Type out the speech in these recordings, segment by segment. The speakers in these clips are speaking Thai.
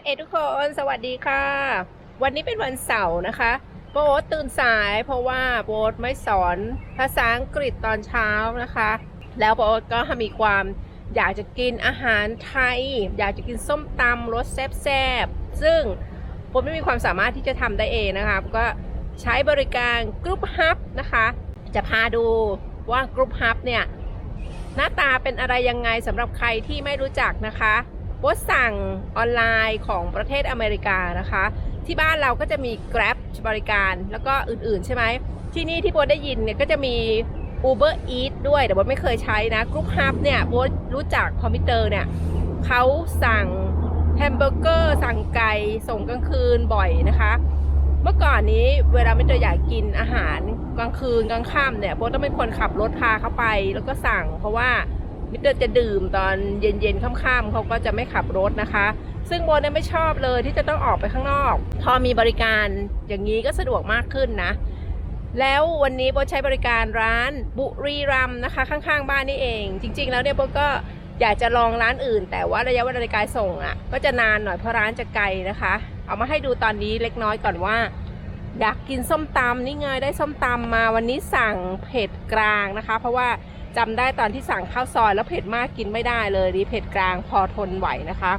เอทุกคนสวัสดีค่ะ วันนี้เป็นวันเสาร์นะคะโบ๊ทตื่นสายเพราะว่าโบ๊ทไม่สอนภาษาอังกฤษตอนเช้านะคะ แล้วโบ๊ทก็มีความอยากจะกินอาหารไทย อยากจะกินส้มตำรสแซ่บๆซึ่งโบ๊ทไม่มีความสามารถที่จะทำได้เองนะคะก็ใช้บริการกรุ๊ปฮับนะคะ จะพาดูว่ากรุ๊ปฮับเนี่ยหน้าตาเป็นอะไรยังไงสำหรับใครที่ไม่รู้จักนะคะ โบสสั่งออนไลน์ของประเทศอเมริกานะคะ ที่บ้านเราก็จะมี Grab บริการแล้วก็อื่นๆใช่ไหม ที่นี่ที่โบได้ยินเนี่ยก็จะมี Uber Eats ด้วยแต่โบไม่เคยใช้นะกรุ๊ปฮับเนี่ยโบรู้จักคอมพิวเตอร์เนี่ยเขาสั่งแฮมเบอร์เกอร์สั่งไก่ส่งกลางคืนบ่อยนะคะ เมื่อก่อนนี้เวลาไม่เจออยากกินอาหารกลางคืนกลางค่ำเนี่ยโบต้องเป็นคนขับรถพาเขาไปแล้วก็สั่งเพราะว่า มิเตอร์จะดื่มตอนเย็นๆค่ำๆเขาก็จะไม่ขับรถนะคะ ซึ่งโบเนี่ยไม่ชอบเลยที่จะต้องออกไปข้างนอก พอมีบริการอย่างนี้ก็สะดวกมากขึ้นนะ แล้ววันนี้โบใช้บริการร้านบุรีรัมนะคะ ข้างๆ บ้านนี่เอง จริง ๆ แล้วเนี่ยโบก็อยากจะลองร้านอื่น แต่ว่าระยะเวลาในการส่งอะ ก็จะนานหน่อยเพราะร้านจะไกลนะคะ เอามาให้ดูตอนนี้เล็กน้อยก่อนว่าอยากกินส้มตำนี่ไงได้ส้มตำมาวันนี้สั่งเผ็ดกลางนะคะ เพราะว่า จำได้ตอนที่สั่งข้าวซอยแล้วเผ็ดมากกินไม่ได้เลยดีเผ็ดกลางพอทนไหวนะคะ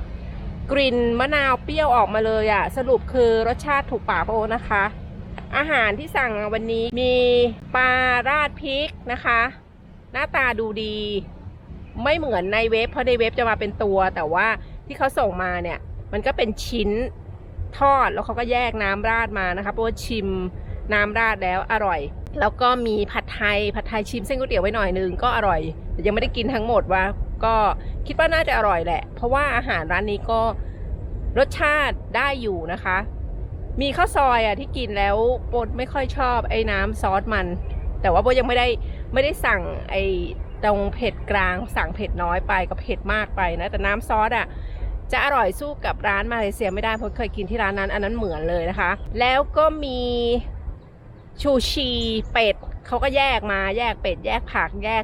กลิ่นมะนาวเปรี้ยวออกมาเลยอะสรุปคือรสชาติถูกปากโอนะคะ อาหารที่สั่งวันนี้มีปลาราดพริกนะคะ หน้าตาดูดี ไม่เหมือนในเว็บเพราะในเว็บจะมาเป็นตัว แต่ว่าที่เขาส่งมาเนี่ย มันก็เป็นชิ้นทอดแล้วเขาก็แยกน้ำราดมานะคะเพราะว่าชิมน้ำราดแล้วอร่อย แล้วก็มีผัดไทยผัดไทยชิมเส้นก๋วยเตี๋ยวไว้หน่อยนึงก็อร่อยแต่ยังไม่ได้กินทั้งหมดว่า ก็คิดว่าน่าจะอร่อยแหละ เพราะว่าอาหารร้านนี้ก็รสชาติได้อยู่นะคะ มีข้าวซอยอะที่กินแล้วโบดไม่ค่อยชอบไอ้น้ำซอสมัน แต่ว่าโบยังไม่ได้ไม่ได้สั่งไอ้ตรงเผ็ดกลางสั่งเผ็ดน้อยไปกับเผ็ดมากไปนะแต่น้ำซอสอะจะอร่อยสู้กับร้านมาเลเซียไม่ได้เพราะเคยกินที่ร้านนั้นอันนั้นเหมือนเลยนะคะ แล้วก็มี ชูชีเป็ดเขาก็แยกมาแยกเป็ด แยกผักแยก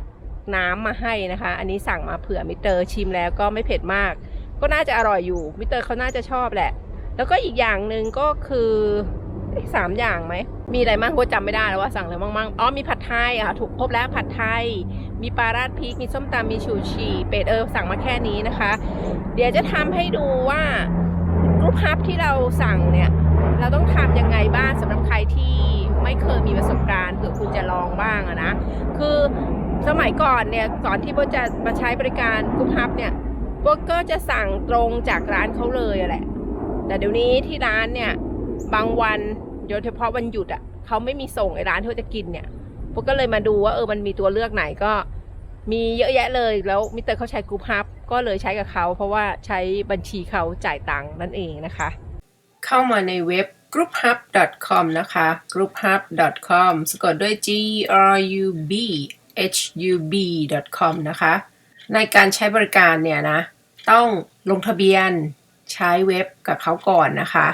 น้ำมาให้นะคะ อันนี้สั่งมาเผื่อมิเตอร์ชิมแล้วก็ไม่เผ็ดมาก ก็น่าจะอร่อยอยู่มิเตอร์เขาน่าจะชอบแหละ แล้วก็อีกอย่างหนึ่งก็คือสามอย่างไหม มีอะไรบ้างโบจำไม่ได้แล้วว่าสั่งอะไรบ้างอ๋อมีผัดไทยอะถูกครบแล้วผัดไทย มีปลาราดพริก มีส้มตำมีชูชีเป็ดเออสั่งมาแค่นี้นะคะ เดี๋ยวจะทำให้ดูว่ากรุ๊ปฮับที่เราสั่งเนี่ย เราต้องทำยังไงบ้างสำหรับใครที่ไม่เคยมีประสบการณ์เผื่อคุณจะลองบ้างอะนะ คือสมัยก่อนเนี่ยก่อนที่โบจะมาใช้บริการกรุ๊ปฮับเนี่ยโบก็จะสั่งตรงจากร้านเขาเลยอะแหละ แต่เดี๋ยวนี้ที่ร้านเนี่ยบางวันโดยเฉพาะวันหยุดอะเขาไม่มีส่งไอ้ร้านที่จะกินเนี่ยโบก็เลยมาดูว่าเออมันมีตัวเลือกไหนก็มีเยอะแยะเลยแล้วมิสเตอร์เขาใช้กรุ๊ปฮับก็เลยใช้กับเขาเพราะว่าใช้บัญชีเขาจ่ายตังค์นั่นเองนะคะ เข้ามาในเว็บ grouphub.com นะคะ grouphub.com สะกดด้วย g r u b h u b com นะคะ ในการใช้บริการเนี่ยนะ ต้องลงทะเบียนใช้เว็บกับเขาก่อนนะคะ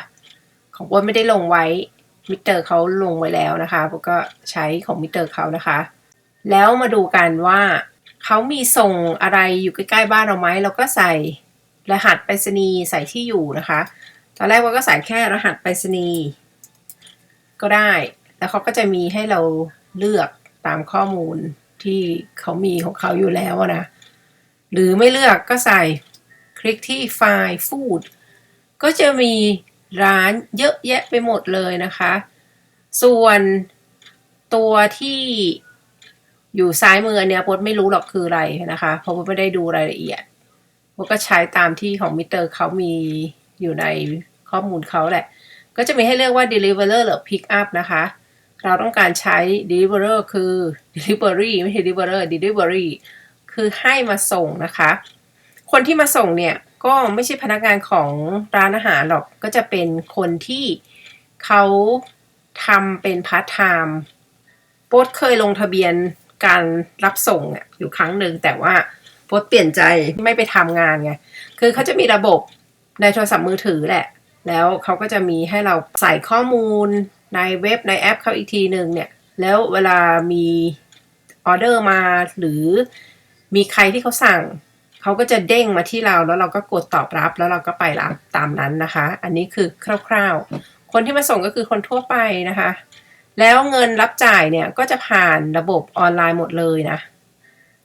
ของอ้วนไม่ได้ลงไว้ มิเตอร์เขาลงไว้แล้วนะคะผมก็ใช้ของมิเตอร์เขานะคะ แล้วมาดูกันว่าเขามีส่งอะไรอยู่ใกล้ๆบ้านเราไหมเราก็ใส่รหัสไปรษณีย์ใส่ที่อยู่นะคะ ตอนแรกว่าก็ใส่แค่รหัสไปรษณีย์ก็ได้ แล้วเขาก็จะมีให้เราเลือกตามข้อมูลที่เขามีของเขาอยู่แล้วนะ หรือไม่เลือกก็ใส่คลิกที่ไฟล์ฟู้ดก็จะมีร้านเยอะแยะไปหมดเลยนะคะ ส่วนตัวที่อยู่ซ้ายมือเนี้ยพดไม่รู้หรอกคืออะไรนะคะ เพราะว่าไม่ได้ดูรายละเอียดพดก็ใช้ตามที่ของมิเตอร์เขามี อยู่ในข้อมูลเขาแหละ ก็จะมีให้เลือกว่า deliverer หรือ pick up นะคะ เราต้องการใช้ deliverer คือ delivery ไม่ใช่ deliverer delivery คือให้มาส่งนะคะ คนที่มาส่งเนี่ย ก็ไม่ใช่พนักงานของร้านอาหารหรอก ก็จะเป็นคนที่เขาทำเป็นพาร์ทไทม์โป๊ดเคยลงทะเบียนการรับส่งอยู่ครั้งหนึ่งแต่ว่าโป๊ดเปลี่ยนใจไม่ไปทำงานไง คือเขาจะมีระบบ ในโทรศัพท์มือถือแหละ แล้วเขาก็จะมีให้เราใส่ข้อมูลในเว็บในแอปเขาอีกทีหนึ่งเนี่ย แล้วเวลามีออเดอร์มาหรือมีใครที่เขาสั่ง เขาก็จะเด้งมาที่เราแล้วเราก็กดตอบรับแล้วเราก็ไปรับตามนั้นนะคะ อันนี้คือคร่าวๆ คนที่มาส่งก็คือคนทั่วไปนะคะ แล้วเงินรับจ่ายเนี่ยก็จะผ่านระบบออนไลน์หมดเลยนะ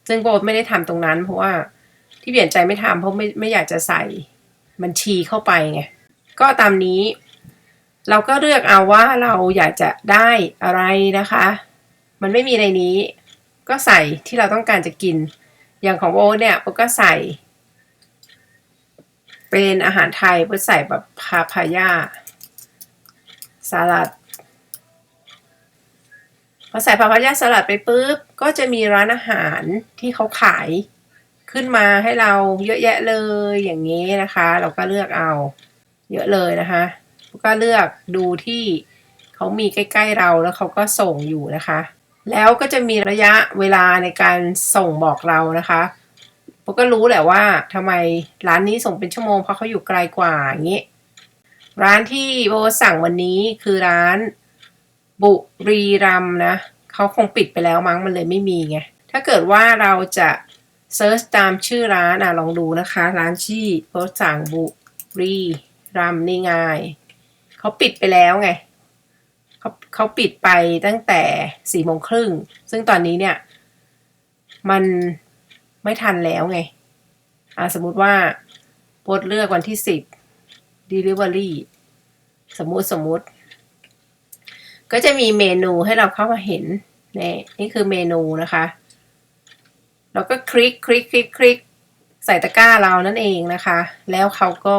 ซึ่งโบไม่ได้ทำตรงนั้นเพราะว่าที่เปลี่ยนใจไม่ทำเพราะไม่ไม่อยากจะใส่ บัญชีเข้าไปไงก็ตามนี้ เราก็เลือกเอาว่าเราอยากจะได้อะไรนะคะ มันไม่มีในนี้ ก็ใส่ที่เราต้องการจะกิน อย่างของโบเนี่ยโบก็ใส่ เป็นอาหารไทยโบใส่แบบพาพายาสลัดพอใส่พาพายาสลัดไปปุ๊บก็จะมีร้านอาหารที่เขาขาย ขึ้นมาให้เราเยอะแยะเลยอย่างนี้นะคะ เราก็เลือกเอาเยอะเลยนะคะก็เลือกดูที่เขามีใกล้ ๆเราแล้วเขาก็ส่งอยู่นะคะ แล้วก็จะมีระยะเวลาในการส่งบอกเรานะคะพวกก็รู้แหละว่าทำไมร้านนี้ส่งเป็นชั่วโมงเพราะเขาอยู่ไกลกว่าอย่างนี้ ร้านที่โบสั่งวันนี้คือร้านบุรีรัมนะเขาคงปิดไปแล้วมั้งมันเลยไม่มีไงถ้าเกิดว่าเราจะ เซิร์ชตามชื่อร้านอะลองดูนะคะ ร้านชื่โบสั่งบุรีรัมย์นี่ไงเขาปิดไปแล้วไงเขาเขาปิดไปตั้งแต่สี่โมงครึ่ง ซึ่งตอนนี้เนี่ย มันไม่ทันแล้วไงอ่าสมมุติว่าโพสเลือกวันที่สิบ delivery สมมุติสมมุติ ก็จะมีเมนูให้เราเข้ามาเห็นนี่นี่คือเมนูนะคะ เราก็คลิกคลิกคลิกคลิกใส่ตะกร้าเรานั่นเองนะคะ แล้วเขาก็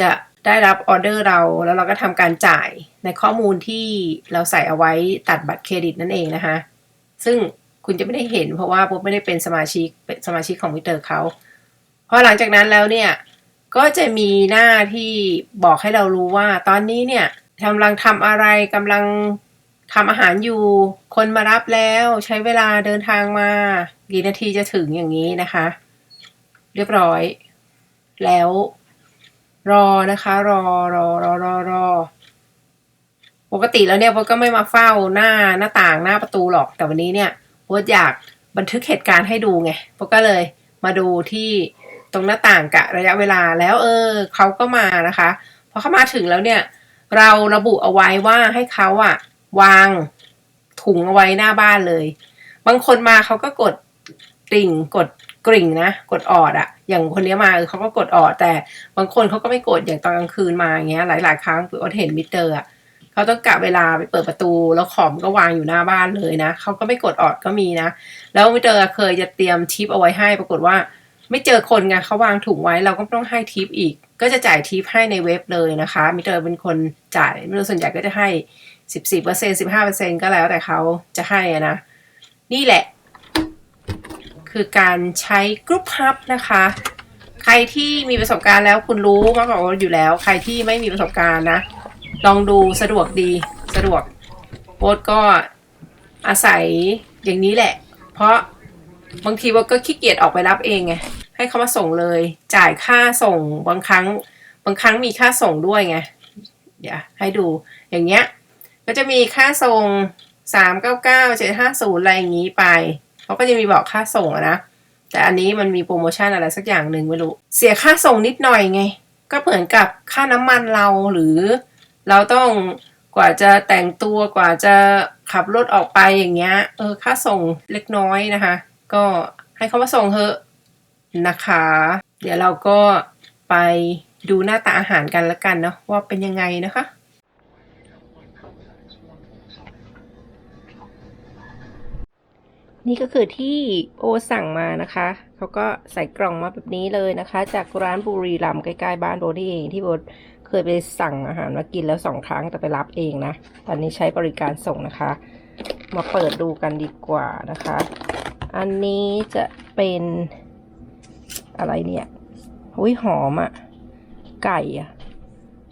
จะได้รับออเดอร์เราแล้วเราก็ทำการจ่ายในข้อมูลที่เราใส่เอาไว้ตัดบัตรเครดิตนั่นเองนะคะ ซึ่งคุณจะไม่ได้เห็นเพราะว่าผมไม่ได้เป็นสมาชิกเป็นสมาชิกของมิเตอร์เขาพอหลังจากนั้นแล้วเนี่ยก็จะมีหน้าที่บอกให้เรารู้ว่าตอนนี้เนี่ยกำลังทำอะไรกำลัง ทำอาหารอยู่ คนมารับแล้วใช้เวลาเดินทางมากี่นาทีจะถึงอย่างนี้นะคะ เรียบร้อย แล้ว รอนะคะ รอรอรอรอรอปกติแล้วเนี่ยโบทก็ไม่มาเฝ้าหน้าหน้าต่างหน้าประตูหรอกแต่วันนี้เนี่ยโบทอยากบันทึกเหตุการณ์ให้ดูไงโบทก็เลยมาดูที่ตรงหน้าต่างกะระยะเวลาแล้วเออเขาก็มานะคะพอเขามาถึงแล้วเนี่ย เราระบุเอาไว้ว่าให้เขาอะ วางถุงเอาไว้หน้าบ้านเลย บางคนมาเขาก็กดกริ่งกดกริ่งนะ กดออดอะอย่างคนนี้มาเขาก็กดออด แต่บางคนเขาก็ไม่กดอย่างตอนกลางคืนมาอย่างเงี้ย หลาย ๆ ครั้งโอเห็นมิเตอร์อะเขาต้องกะเวลาไปเปิดประตู แล้วขอมก็วางอยู่หน้าบ้านเลยนะเขาก็ไม่กดออดก็มีนะ แล้วมิเตอร์เคยจะเตรียมทิปเอาไว้ให้ ปรากฏว่า ไม่เจอคนไงเขาวางถุงไว้เราก็ต้องให้ทิปอีก ก็จะจ่ายทิปให้ในเว็บเลยนะคะมิเตอร์เป็นคนจ่ายไม่รู้ส่วนใหญ่ก็จะให้ สิบสี่เปอร์เซ็นสิบห้าเปอร์เซ็นก็แล้วแต่เขาจะให้อะนะ นี่แหละ คือการใช้กรุ๊ปฮับนะคะ ใครที่มีประสบการณ์แล้วคุณรู้มากกว่าอยู่แล้ว ใครที่ไม่มีประสบการณ์นะ ลองดูสะดวกดีสะดวกโบทก็อาศัยอย่างนี้แหละ เพราะบางทีโบทก็ขี้เกียจออกไปรับเองไงให้เขามาส่งเลย จ่ายค่าส่งบางครั้ง บางครั้งมีค่าส่งด้วยไงเดี๋ยวให้ดูอย่างเงี้ย ก็จะมีค่าส่งสามเก้าเก้าเจ็ดห้าศูนย์อะไรอย่างนี้ไปเขาก็จะมีบอกค่าส่งอะนะแต่อันนี้มันมีโปรโมชั่นอะไรสักอย่างหนึ่งไม่รู้ เสียค่าส่งนิดหน่อยไง ก็เหมือนกับค่าน้ำมันเราหรือ เราต้องกว่าจะแต่งตัวกว่าจะขับรถออกไปอย่างเงี้ยเออค่าส่งเล็กน้อยนะคะ ก็ให้เขามาส่งเถอะนะคะ เดี๋ยวเราก็ไปดูหน้าตาอาหารกันละกันเนาะว่าเป็นยังไงนะคะ นี่ก็คือที่โอสั่งมานะคะเขาก็ใส่กล่องมาแบบนี้เลยนะคะ จากร้านบุรีรัมใกล้ๆบ้านโบนี่เองที่โบเคยไปสั่งอาหารมากินแล้วสองครั้งแต่ไปรับเองนะ ตอนนี้ใช้บริการส่งนะคะ มาเปิดดูกันดีกว่านะคะ อันนี้จะเป็นอะไรเนี่ยอุ้ยหอมอะ่ะ ไก่อะ่ะ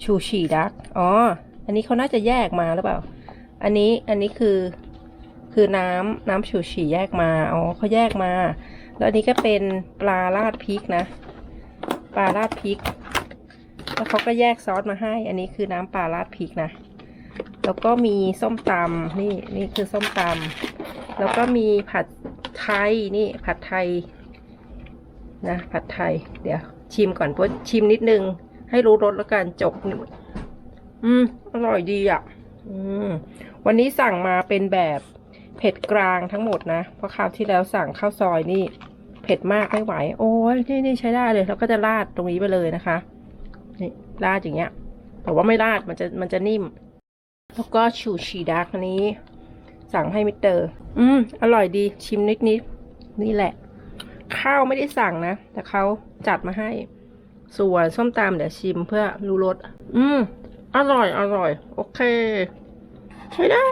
ชูชีดัก อ๋อ อันนี้เขาน่าจะแยกมาหรือเปล่า อันนี้ อันนี้คือ คือน้ำน้ำชูชีแยกมาอ๋อเขาแยกมา แล้วอันนี้ก็เป็นปลาราดพริกนะ ปลาราดพริก แล้วเขาก็แยกซอสมาให้ อันนี้คือน้ำปลาราดพริกนะ แล้วก็มีส้มตำนี่นี่คือส้มตำแล้วก็มีผัดไทยนี่ผัดไทยนะผัดไทย เดี๋ยว ชิมก่อนเพราะชิมนิดนึง ให้รู้รสแล้วกันจบอืม อร่อยดีอะ อืม วันนี้สั่งมาเป็นแบบ เผ็ดกลางทั้งหมดนะ เพราะคราวที่แล้วสั่งข้าวซอยนี่ เผ็ดมากไม่ไหว โอ้ยนี่นี่ใช้ได้เลยแล้วก็จะราดตรงนี้ไปเลยนะคะ นี่ราดอย่างเงี้ย แต่ว่าไม่ราดมันจะมันจะนิ่ม แล้วก็ชูชีดักอันนี้ สั่งให้มิเตอร์ อืม อร่อยดีชิมนิดนิดนี่แหละ ข้าวไม่ได้สั่งนะ แต่เขาจัดมาให้ ส่วนส้มตำเดี๋ยวชิมเพื่อรู้รส อืม อร่อยอร่อย โอเค ใช้ได้